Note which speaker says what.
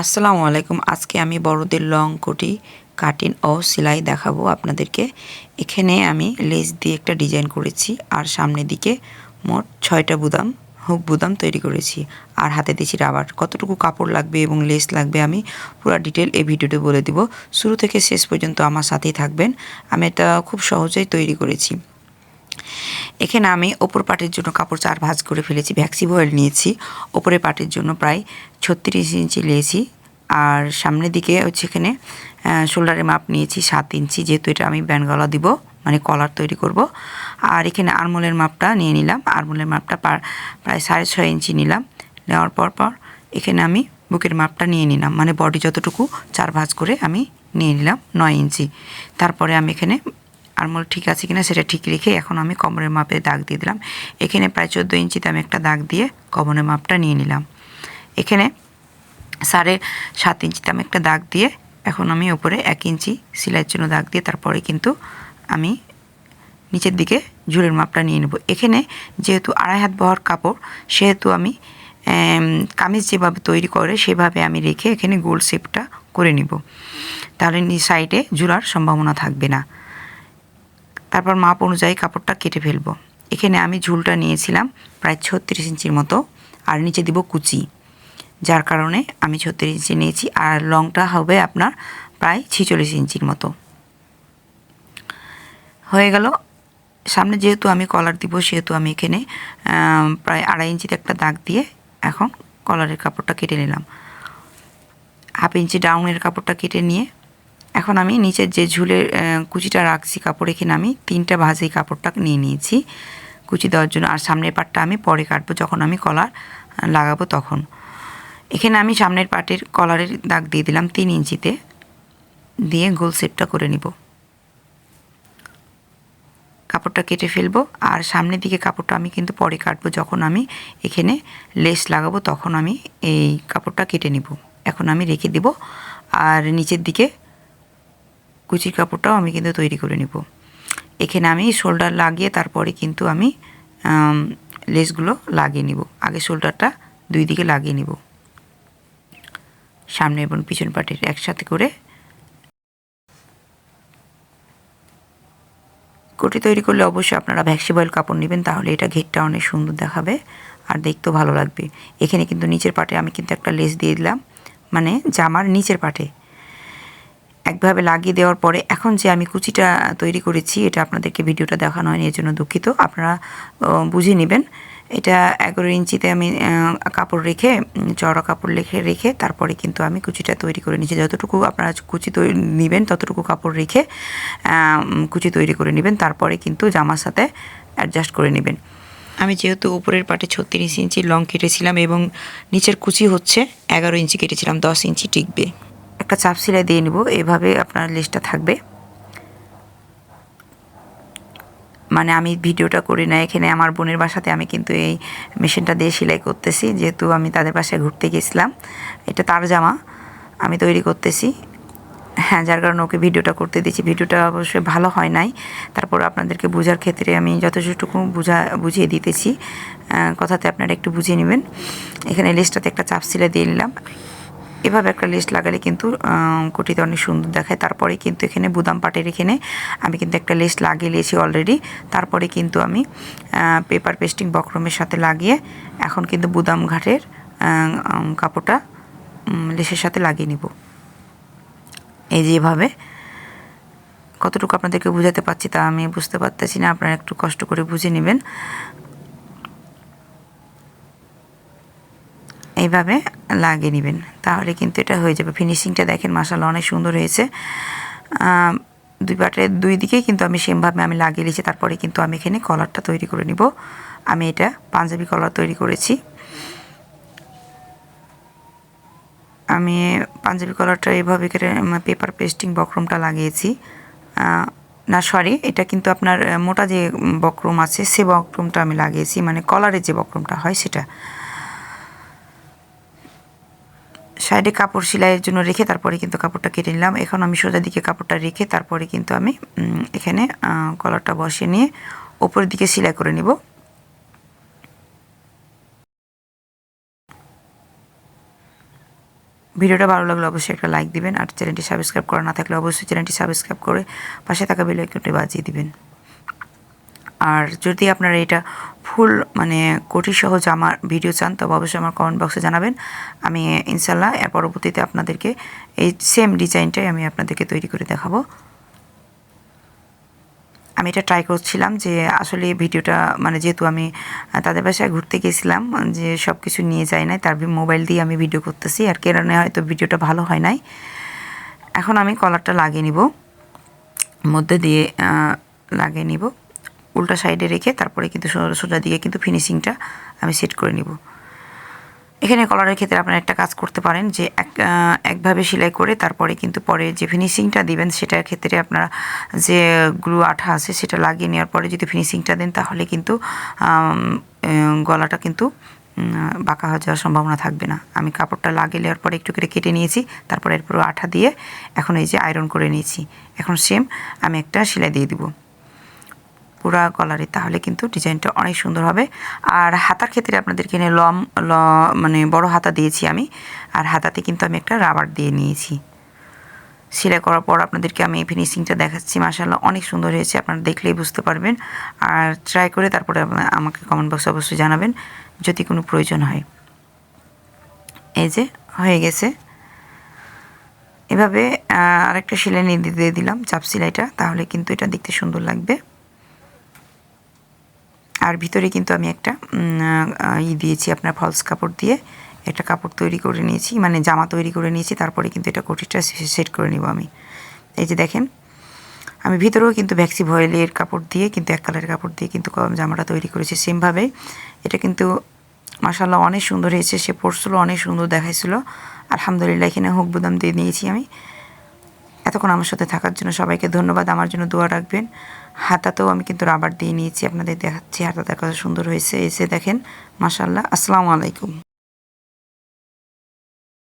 Speaker 1: আসসালামু আলাইকুম। আজকে আমি বড়দের লং কোটি কাটিং ও সেলাই দেখাবো আপনাদেরকে। এখানে আমি লেস দিয়ে একটা ডিজাইন করেছি আর সামনের দিকে মোট ছয়টা বুদাম, হুক বুদাম তৈরি করেছি। আর হাতে দিয়েছি রাবার। কতটুকু কাপড় লাগবে এবং লেস লাগবে আমি পুরো ডিটেল এই ভিডিওতে বলে দিব। শুরু থেকে শেষ পর্যন্ত আমার সাথেই থাকবেন। আমি এটা খুব সহজেই তৈরি করেছি। এখানে আমি ওপর পাটের জন্য কাপড় চার ভাঁজ করে ফেলেছি, ভ্যাক্সি অয়েল নিয়েছি। ওপরের পাটের জন্য প্রায় ছত্রিশ ইঞ্চি নিয়েছি। আর সামনের দিকে হচ্ছে এখানে শোল্ডারের মাপ নিয়েছি সাত ইঞ্চি, যেহেতু এটা আমি ব্যান্ড গলা দিব মানে কলার তৈরি করব। আর এখানে আরমোলের মাপটা নিয়ে নিলাম। আরমোলের মাপটা প্রায় সাড়ে ছয় ইঞ্চি নিলাম। নেওয়ার পর পর এখানে আমি বুকের মাপটা নিয়ে নিলাম মানে বডি যতটুকু চার ভাঁজ করে আমি নিয়ে নিলাম নয় ইঞ্চি। তারপরে আমি এখানে আরমোল ঠিক আছে কিনা সেটা ঠিক রেখে এখন আমি কমরের মাপে দাগ দিয়ে দিলাম। এখানে প্রায় চোদ্দ ইঞ্চিতে আমি একটা দাগ দিয়ে কমরের মাপটা নিয়ে নিলাম। এখানে সাড়ে সাত ইঞ্চিতে আমি একটা দাগ দিয়ে এখন আমি ওপরে এক ইঞ্চি সেলাইয়ের জন্য দাগ দিয়ে তারপরে কিন্তু আমি নিচের দিকে ঝুলের মাপটা নিয়ে নেব। এখানে যেহেতু আড়াই হাত বহর কাপড়, সেহেতু আমি কামিজ যেভাবে তৈরি করে সেভাবে আমি রেখে এখানে গোল শেপটা করে নিব। তাহলে সাইডে ঝুলার সম্ভাবনা থাকবে না। তারপর মাপ অনুযায়ী কাপড়টা কেটে ফেলব। এখানে আমি ঝুলটা নিয়েছিলাম প্রায় ছত্রিশ ইঞ্চির মতো আর নিচে দিব কুচি, যার কারণে আমি ছত্রিশ ইঞ্চি নিয়েছি আর লংটা হবে আপনার প্রায় ছিচল্লিশ ইঞ্চির মতো। হয়ে গেল। সামনে যেহেতু আমি কলার দিব, সেহেতু আমি এখানে প্রায় আড়াই ইঞ্চিতে একটা দাগ দিয়ে এখন কলারের কাপড়টা কেটে নিলাম। হাফ ইঞ্চি ডাউনের কাপড়টা কেটে নিয়ে এখন আমি নিচের যে ঝুলের কুচিটা রাখছি, কাপড় এখানে আমি তিনটা ভাজে কাপড়টা নিয়ে নিয়েছি। কুচি দেওয়ার জন্য, আর সামনের পাটটা আমি পরে কাটবো, যখন আমি কলার লাগাবো তখন। এখানে আমি সামনের পাটের কলারের দাগ দিয়ে দিলাম তিন ইঞ্চিতে, দিয়ে গোল সেপটা করে নিব। কাপড়টা কেটে ফেলব, আর সামনের দিকে কাপড়টা আমি কিন্তু পরে কাটবো, যখন আমি এখানে লেস লাগাবো, তখন আমি এই কাপড়টা কেটে নিব। এখন আমি রেখে দিব, আর নিচের দিকে কুচির কাপড়টাও আমি কিন্তু তৈরি করে নিব। এখানে আমি শোল্ডার লাগিয়ে তারপরে কিন্তু আমি লেসগুলো লাগিয়ে নিব। আগে শোল্ডারটা দুই দিকে লাগিয়ে নিব। সামনে এবং পিছন পাটের একসাথে করে কোটি তৈরি করলে অবশ্যই আপনারা ভ্যাক্সিবয়েল কাপড় নেবেন, তাহলে এটা ঘেরটা অনেক সুন্দর দেখাবে আর দেখতেও ভালো লাগবে। এখানে কিন্তু নিচের পাটে আমি কিন্তু একটা লেস দিয়ে দিলাম। মানে জামার নিচের পাটে একভাবে লাগিয়ে দেওয়ার পরে এখন যে আমি কুচিটা তৈরি করেছি, এটা আপনাদেরকে ভিডিওটা দেখানো হয়নি এর জন্য দুঃখিত। আপনারা বুঝে নেবেন। এটা এগারো ইঞ্চিতে আমি কাপড় রেখে চড়া কাপড় রেখে রেখে তারপরে কিন্তু আমি কুচিটা তৈরি করে নিচ্ছি। যতটুকু আপনারা কুচি তৈরি নেবেন, ততটুকু কাপড় রেখে কুচি তৈরি করে নেবেন। তারপরে কিন্তু জামার সাথে অ্যাডজাস্ট করে নেবেন। আমি যেহেতু উপরের পাটে ছত্রিশ ইঞ্চি লং কেটেছিলাম এবং নিচের কুচি হচ্ছে, এগারো ইঞ্চি কেটেছিলাম, দশ ইঞ্চি টিকবে। একটা চাপ সেলাই দিয়ে নেব, এভাবে আপনার লিস্টটা থাকবে। মানে আমি ভিডিওটা করি না, এখানে আমার বোনের বাসাতে আমি কিন্তু এই মেশিনটা দিয়ে সেলাই করতেছি, যেহেতু আমি তাদের বাসায় ঘুরতে গেছিলাম। এটা তার জামা, আমি তৈরি করতেছি। হ্যাঁ যার কারণে ওকে ভিডিওটা করতে দিয়েছি। ভিডিওটা অবশ্যই ভালো হয় নাই। তারপর আপনাদেরকে বোঝার ক্ষেত্রে আমি যথেষ্টটুকু বুঝা, বুঝিয়ে দিতেছি। কথাতে আপনারা একটু বুঝিয়ে নেবেন। এখানে লিস্টটাতে একটা চাপ সিলে দিয়ে নিলাম। এভাবে একটা লিস্ট লাগালে কিন্তু কুটিতে অনেক সুন্দর দেখায়। তারপরে কিন্তু এখানে বুদাম পাটের এখানে আমি কিন্তু একটা লিস্ট লাগিয়ে নিয়েছি অলরেডি তারপরে কিন্তু আমি পেপার পেস্টিং বক্রমের সাথে লাগিয়ে এখন কিন্তু বুদাম ঘাটের কাপড়টা লেসের সাথে লাগিয়ে নিব। এই যেভাবে কতটুকু আপনাদেরকে বুঝাতে পারছি তা আমি বুঝতে পারতেছি না। আপনারা একটু কষ্ট করে বুঝে নেবেন। এইভাবে লাগিয়ে নেবেন। তাহলে কিন্তু এটা হয়ে যাবে। ফিনিশিংটা দেখেন মাসাল অনেক সুন্দর হয়েছে। দুই পাটের দুই দিকেই কিন্তু আমি সেমভাবে আমি লাগিয়ে নিয়েছি তারপরে কিন্তু আমি এখানে কলারটা তৈরি করে নিব। আমি এটা পাঞ্জাবি কলার তৈরি করেছি। আমি পাঞ্জাবি কলারটা এইভাবে করে পেপার পেস্টিং বক্রমটা লাগিয়েছি। না সরি এটা কিন্তু আপনার মোটা যে বক্রম আছে, সে বক্রমটা আমি লাগিয়েছি। মানে কলারের যে বক্রমটা হয় সেটা। সাইডে কাপড় সেলাইয়ের জন্য রেখে তারপরে কিন্তু কাপড়টা কেটে নিলাম। এখন আমি সোজা দিকে কাপড়টা রেখে তারপরে কিন্তু আমি এখানে কলারটা বসিয়ে নিয়ে ওপরের দিকে সেলাই করে নিব। ভিডিওটা ভালো লাগলে অবশ্যই একটা লাইক দিবেন আর চ্যানেলটি সাবস্ক্রাইব করা না থাকলে অবশ্যই চ্যানেলটি সাবস্ক্রাইব করে পাশে থাকা বেল আইকনটি বাজিয়ে দিবেন। আর যদি আপনারা এটা ফুল মানে সহ জামার ভিডিও চান, তবে অবশ্যই আমার কমেন্ট বক্সে জানাবেন। আমি ইনশাল্লাহ এর পরবর্তীতে আপনাদেরকে এই সেম ডিজাইনটাই আমি আপনাদেরকে তৈরি করে দেখাবো। আমি এটা ট্রাই করছিলাম যে, আসলে ভিডিওটা মানে যেহেতু আমি তাদের বাসায় ঘুরতে গেছিলাম, যে সব কিছু নিয়ে যাই নাই, তার মোবাইল দিয়ে আমি ভিডিও করতেছি, আর কারণে হয়তো ভিডিওটা ভালো হয় নাই। এখন আমি কলারটা লাগিয়ে নিব। মধ্যে দিয়ে লাগিয়ে নিব। উল্টা সাইডে রেখে তারপরে কিন্তু সোজা দিকে কিন্তু ফিনিশিংটা আমি সেট করে নিব। এখানে কলারের ক্ষেত্রে আপনারা একটা কাজ করতে পারেন যে এক একভাবে সেলাই করে তারপরে কিন্তু পরে যে ফিনিশিংটা দিবেন সেটার ক্ষেত্রে আপনারা যে গ্লু আঠা আছে সেটা লাগিয়ে নেওয়ার পরে যদি ফিনিশিংটা দেন তাহলে কিন্তু গলাটা কিন্তু বাঁকা হয়ে যাওয়ার সম্ভাবনা থাকবে না। আমি কাপড়টা লাগিয়ে নেওয়ার পরে একটু করে কেটে নিয়েছি, তারপরে এরপর আঠা দিয়ে এখন এই যে আয়রন করে নিয়েছি। এখন সেম আমি একটা সেলাই দিয়ে দিব। পুরা গলারে তাহলে কিন্তু ডিজাইনটা অনেক সুন্দর হবে। আর হাতার ক্ষেত্রে আপনাদেরকে এনে লম, ল মানে বড় হাতা দিয়েছি আমি, আর হাতাতে কিন্তু আমি একটা রাবার দিয়ে নিয়েছি। সেলাই করার পর আপনাদেরকে আমি ফিনিশিংটা দেখাচ্ছি মাসাল্লাহ অনেক সুন্দর হয়েছে, আপনারা দেখলেই বুঝতে পারবেন। আর ট্রাই করে তারপরে আমাকে কমেন্ট বক্সে অবশ্যই জানাবেন, যদি কোনো প্রয়োজন হয়। এই যে, হয়ে গেছে। এভাবে আরেকটা সেলাই নিয়ে দিয়ে দিলাম, চাপ সেলাইটা, তাহলে কিন্তু এটা দেখতে সুন্দর লাগবে। আর ভিতরে কিন্তু আমি একটা ই দিয়েছি আপনার ফলস কাপড় দিয়ে। একটা কাপড় তৈরি করে নিয়েছি মানে জামা তৈরি করে নিয়েছি, তারপরে কিন্তু এটা কোটিটা সেট করে নিব আমি। এই যে দেখেন, আমি ভিতরেও কিন্তু ভ্যাক্সি ভয়েলের কাপড় দিয়ে, কিন্তু এক কালারের কাপড় দিয়ে কিন্তু জামাটা তৈরি করেছি সেমভাবে। এটা কিন্তু মাসাল্লাহ অনেক সুন্দর হয়েছে, সে পড়ছিল অনেক সুন্দর দেখাইছিল। আলহামদুলিল্লাহ এখানে হুক বুদাম দিয়ে নিয়েছি আমি। এতক্ষণ আমার সাথে থাকার জন্য সবাইকে ধন্যবাদ। আমার জন্য দোয়া রাখবেন। হাতাতেও আমি কিন্তু রাবার দিয়ে নিয়েছি। আপনাদের দেখাচ্ছি হাতাটা কত সুন্দর হয়েছে। এসে দেখেন মাসাল্লাহ আসসালামু আলাইকুম।